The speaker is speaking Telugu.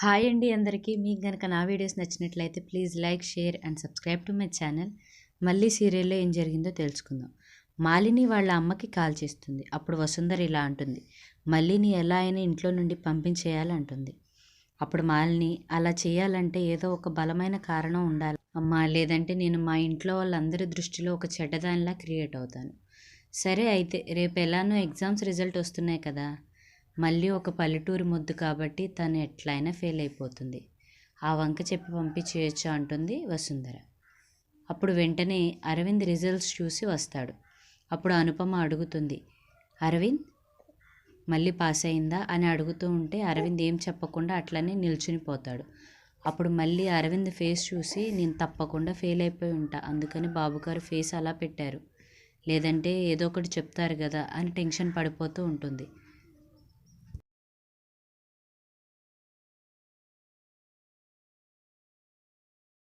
హాయ్ అండి అందరికీ. మీకు కనుక నా వీడియోస్ నచ్చినట్లయితే please like share and subscribe to my channel. మళ్ళీ సీరియల్లో ఏం జరిగిందో తెలుసుకుందాం. మాలిని వాళ్ళ అమ్మకి కాల్ చేస్తుంది. అప్పుడు వసుంధర ఇలా అంటుంది. మళ్ళీని ఎలా అయినా ఇంట్లో నుండి పంపించేయాలంటుంది. అప్పుడు మాలిని అలా చేయాలంటే ఏదో ఒక బలమైన కారణం ఉండాలి. అమ్మా లేదంటే నేను మా ఇంట్లో వాళ్ళందరి దృష్టిలో ఒక చెడ్డదానిలా క్రియేట్ అవుతాను. సరే అయితే రేపు ఎలానో ఎగ్జామ్స్ రిజల్ట్ వస్తున్నాయి కదా. మళ్ళీ ఒక పల్లెటూరు ముద్దు కాబట్టి తను ఎట్లయినా ఫెయిల్ అయిపోతుంది. ఆ వంక చెప్పి పంపించేయచ్చు అంటుంది వసుంధర. అప్పుడు వెంటనే అరవింద్ రిజల్ట్స్ చూసి వస్తాడు. అప్పుడు అనుపమ అడుగుతుంది అరవింద్ మళ్ళీ పాస్ అయిందా? అని అడుగుతూ ఉంటే అరవింద్ ఏం చెప్పకుండా అట్లనే నిల్చుని పోతాడు. అప్పుడు మళ్ళీ అరవింద్ ఫేస్ చూసి నేను తప్పకుండా ఫెయిల్ అయిపోయి ఉంటా అందుకని బాబుగారు ఫేస్ అలా పెట్టారు. లేదంటే ఏదో ఒకటి చెప్తారు కదా అని టెన్షన్ పడిపోతూ ఉంటుంది.